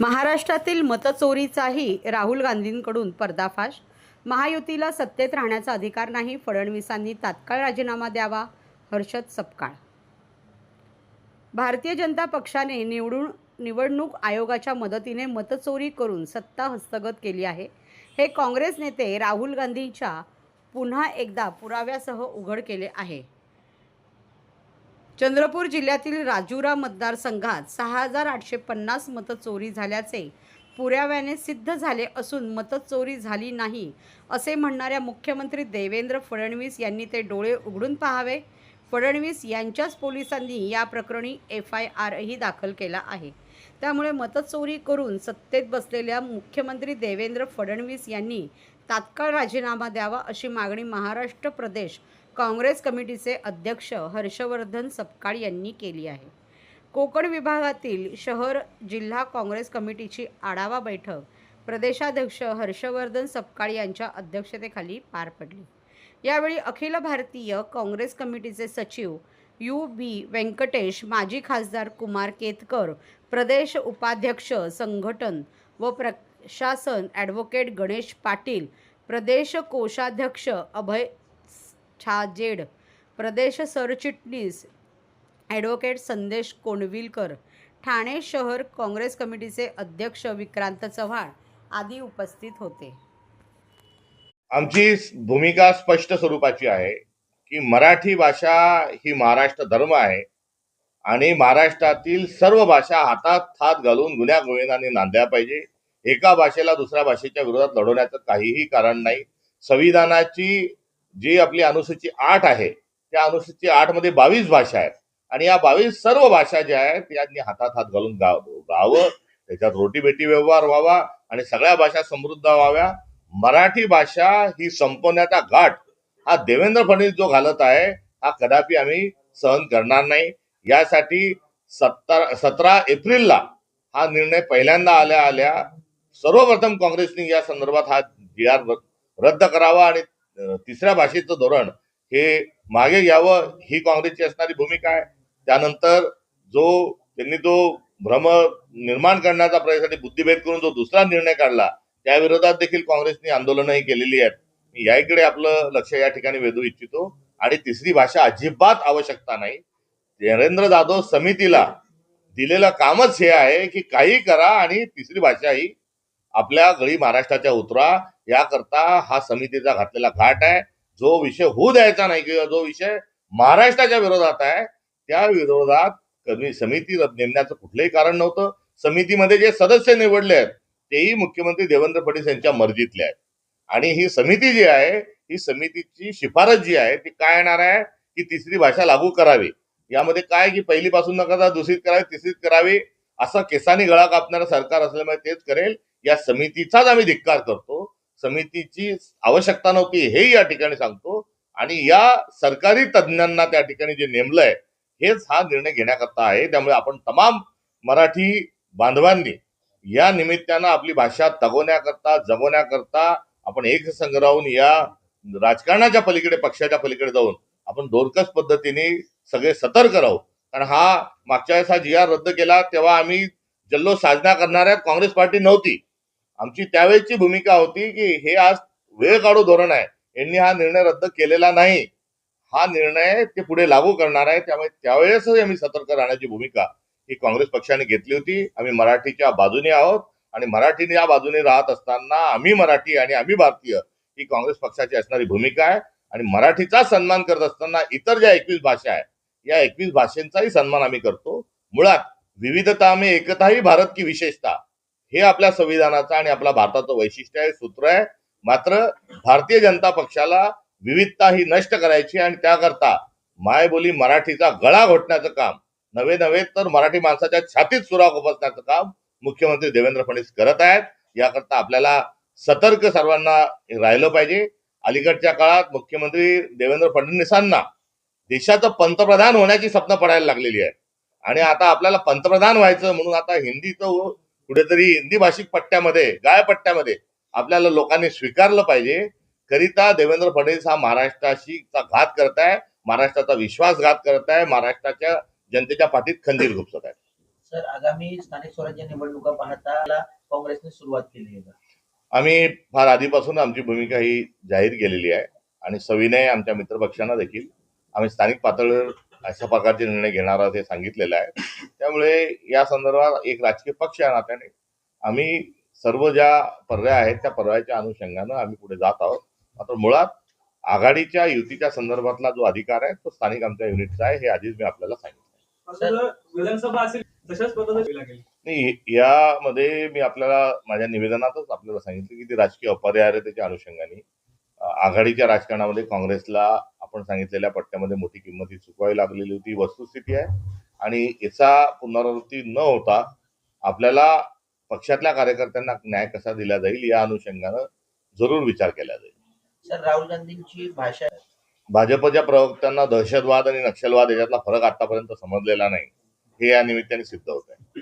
महाराष्ट्रातील मतचोरीचाही राहुल गांधींकडून पर्दाफाश. महायुतीला सत्तेत राहण्याचा अधिकार नाही. फडणवीसांनी तात्काळ राजीनामा द्यावा हर्षद सपकाळ. भारतीय जनता पक्षाने निवडून निवडणूक आयोगाच्या मदतीने मतचोरी करून सत्ता हस्तगत केली आहे. हे काँग्रेस नेते राहुल गांधींच्या पुन्हा एकदा पुराव्यासह उघड केले आहे. चंद्रपूर जिल्ह्यातील राजुरा मतदारसंघात सहा हजार आठशे पन्नास मतं चोरी झाल्याचे पुराव्याने सिद्ध झाले असून मतचोरी झाली नाही असे म्हणणाऱ्या मुख्यमंत्री देवेंद्र फडणवीस यांनी ते डोळे उघडून पाहावे. फडणवीस यांच्याच पोलिसांनी या प्रकरणी एफ आय आरही दाखल केला आहे. त्यामुळे मतचोरी करून सत्तेत बसलेल्या मुख्यमंत्री देवेंद्र फडणवीस यांनी तात्काळ राजीनामा द्यावा अशी मागणी महाराष्ट्र प्रदेश काँग्रेस कमिटीचे अध्यक्ष हर्षवर्धन सपकाळ यांनी केली आहे. कोकण विभागातील शहर जिल्हा काँग्रेस कमिटीची आढावा बैठक प्रदेशाध्यक्ष हर्षवर्धन सपकाळ यांच्या अध्यक्षतेखाली पार पडली. यावेळी अखिल भारतीय काँग्रेस कमिटीचे सचिव यू बी व्यंकटेश माजी खासदार कुमार केतकर प्रदेश उपाध्यक्ष संघटन व प्रशासन ॲडव्होकेट गणेश पाटील प्रदेश कोषाध्यक्ष अभय छाजेड. प्रदेश सरचिटणीस ॲडव्होकेट संदेश कोंडविलकर. ठाणे शहर काँग्रेस कमिटीचे अध्यक्ष विक्रांत चव्हाण आदी उपस्थित होते. आमची भूमिका स्पष्ट स्वरूपाची आहे की मराठी भाषा ही महाराष्ट्र धर्म आहे आणि महाराष्ट्रातील सर्व भाषा हातात हात घालून गुन्ह्या गोविंदाने नांदल्या पाहिजे. एका भाषेला दुसऱ्या भाषेच्या विरोधात लढवण्याचं काहीही कारण नाही. संविधानाची जी आपली अनुसूची आठ आहे त्या अनुसूची आठमध्ये बावीस भाषा आहेत. आणि या बावीस सर्व भाषा ज्या आहेत यांनी हातात हात घालून गाव गावं त्याच्यात रोटीबेटी व्यवहार व्हावा आणि सगळ्या भाषा समृद्ध व्हाव्या. मराठी भाषा ही संपवण्याचा घाट हा देवेंद्र फडणवीस जो घालत आहे हा कदापि आम्ही सहन करणार नाही. यासाठी सत्तर सतरा एप्रिलला हा निर्णय पहिल्यांदा आल्या आल्या सर्वप्रथम काँग्रेसने या संदर्भात हा जी आर रद्द करावा आणि तिसऱ्या भाषेचं धोरण हे मागे घ्यावं ही काँग्रेसची असणारी भूमिका आहे. त्यानंतर जो त्यांनी तो भ्रम निर्माण करण्याचा प्रयत्नासाठी बुद्धिभेद करून जो दुसरा निर्णय काढला त्या विरोधात देखील काँग्रेसने आंदोलनही केलेली आहेत. मी याकडे आपलं लक्ष या ठिकाणी वेधू इच्छितो. आणि तिसरी भाषा अजिबात आवश्यकता नाही. नरेंद्र जाधव समितीला दिलेलं कामच हे आहे की काही करा आणि तिसरी भाषा ही आपल्या गळी महाराष्ट्राच्या उतरा याकरता हा समितीचा घातलेला घाट आहे. जो विषय होऊ द्यायचा नाही किंवा जो विषय महाराष्ट्राच्या विरोधात आहे त्या विरोधात कमी समिती नेमण्याचं कुठलंही कारण नव्हतं. समितीमध्ये जे सदस्य निवडले आहेत तेही मुख्यमंत्री देवेंद्र फडणवीस यांच्या मर्जीतले आहेत. आणि ही समिती जी आहे ही समितीची शिफारस जी आहे ती काय येणार आहे? की तिसरी भाषा लागू करावी. यामध्ये काय की पहिलीपासून न करता दुसरीत करावी तिसरीत करावी असा केसानी गळा कापणारं सरकार असल्यामुळे तेच करेल. या समितीचाच आम्ही धिक्कार करतो. समितीची आवश्यकता नव्हती हेही या ठिकाणी सांगतो. आणि या सरकारी तज्ज्ञांना त्या ठिकाणी जे नेमलंय हेच हा निर्णय घेण्याकरता आहे. त्यामुळे आपण तमाम मराठी बांधवांनी या निमित्तानं आपली भाषा तगवण्याकरता जगवण्याकरता आपण एक संघ राहून या राजकारणाच्या पलीकडे पक्षाच्या पलीकडे जाऊन आपण दोरकस पद्धतीने सगळे सतर्क राहू. कारण हा मागच्या वेळेस हा जी आर रद्द केला तेव्हा आम्ही जल्लोष साजरा करणाऱ्या काँग्रेस पार्टी नव्हती. आमची त्यावेळेची भूमिका होती की हे आज वेळ काढू धोरण आहे. यांनी हा निर्णय रद्द केलेला नाही. हा निर्णय ते पुढे लागू करणार आहे. त्यामुळे त्यावेळेसही आम्ही सतर्क राहण्याची भूमिका ही काँग्रेस पक्षाने घेतली होती. आम्ही मराठीच्या बाजूने आहोत आणि मराठीने या बाजूने राहत असताना आम्ही मराठी आणि आम्ही भारतीय ही काँग्रेस पक्षाची असणारी भूमिका आहे. आणि मराठीचा सन्मान करत असताना इतर ज्या एकवीस भाषा आहेत या एकवीस भाषेंचाही सन्मान आम्ही करतो. मुळात विविधता में एकता ही भारत की विशेषता. हे आपल्या संविधानाचं आणि आपल्या भारताचं वैशिष्ट्य आहे सूत्र आहे. मात्र भारतीय जनता पक्षाला विविधता ही नष्ट करायची आणि त्याकरता मायबोली मराठीचा गळा घोटण्याचं काम नवे नव्हे तर मराठी माणसाच्या छातीत सुराग उपसण्याचं काम मुख्यमंत्री देवेंद्र फडणवीस करत आहेत. याकरता आपल्याला सतर्क सर्वांना राहिलं पाहिजे. अलीकडच्या काळात मुख्यमंत्री देवेंद्र फडणवीसांना देशाचं पंतप्रधान होण्याची स्वप्न पडायला लागलेली आहे आणि आता आपल्याला पंतप्रधान व्हायचं म्हणून आता हिंदीचं कुठेतरी हिंदी भाषिक पट्ट्यामध्ये गाय पट्ट्यामध्ये आपल्याला लोकांनी स्वीकारलं पाहिजे. करिता देवेंद्र फडणवीस हा महाराष्ट्राशी चा घात करताय महाराष्ट्राचा विश्वासघात करताय महाराष्ट्राच्या जनतेच्या पाठीत खंजीर घुपसत आहे. सर आगामी स्थानिक स्वराज्य निवडणुका पाहता काँग्रेसने सुरुवात केली आहे? आम्ही फार आधीपासून आमची भूमिका ही जाहीर केलेली आहे आणि सविनय आमच्या मित्रपक्षांना देखील. आम्ही स्थानिक पातळीवर अशा प्रकारचे निर्णय घेणार आहोत हे सांगितलेलं आहे त्यामुळे या संदर्भात एक राजकीय पक्ष या नात्याने. आम्ही सर्व ज्या पर्याय आहेत त्या पर्यायाच्या अनुषंगानं आम्ही पुढे जात आहोत. मात्र मुळात आघाडीच्या युतीच्या संदर्भातला जो अधिकार आहे तो स्थानिक आमच्या युनिटचा आहे हे आधीच मी आपल्याला सांगितलं. नाही यामध्ये मी आपल्याला माझ्या निवेदनातच आपल्याला सांगितलं की ती राजकीय अपरिहार्यतेच्या अनुषंगाने आघाडीच्या राजकारणामध्ये काँग्रेसला आपण सांगितलेल्या पट्ट्यामध्ये मोठी किंमत ही चुकवावी लागलेली होती वस्तुस्थिती आहे. आणि याचा पुनरावृत्ती न होता आपल्याला पक्षातल्या कार्यकर्त्यांना न्याय कसा दिला जाईल या अनुषंगानं जरूर विचार केला जाईल. सर राहुल गांधींची भाषा भाजपच्या प्रवक्त्यांना दहशतवाद आणि नक्षलवाद याच्यातला फरक आतापर्यंत समजलेला नाही. हे या निमित्ताने सिद्ध होत आहे.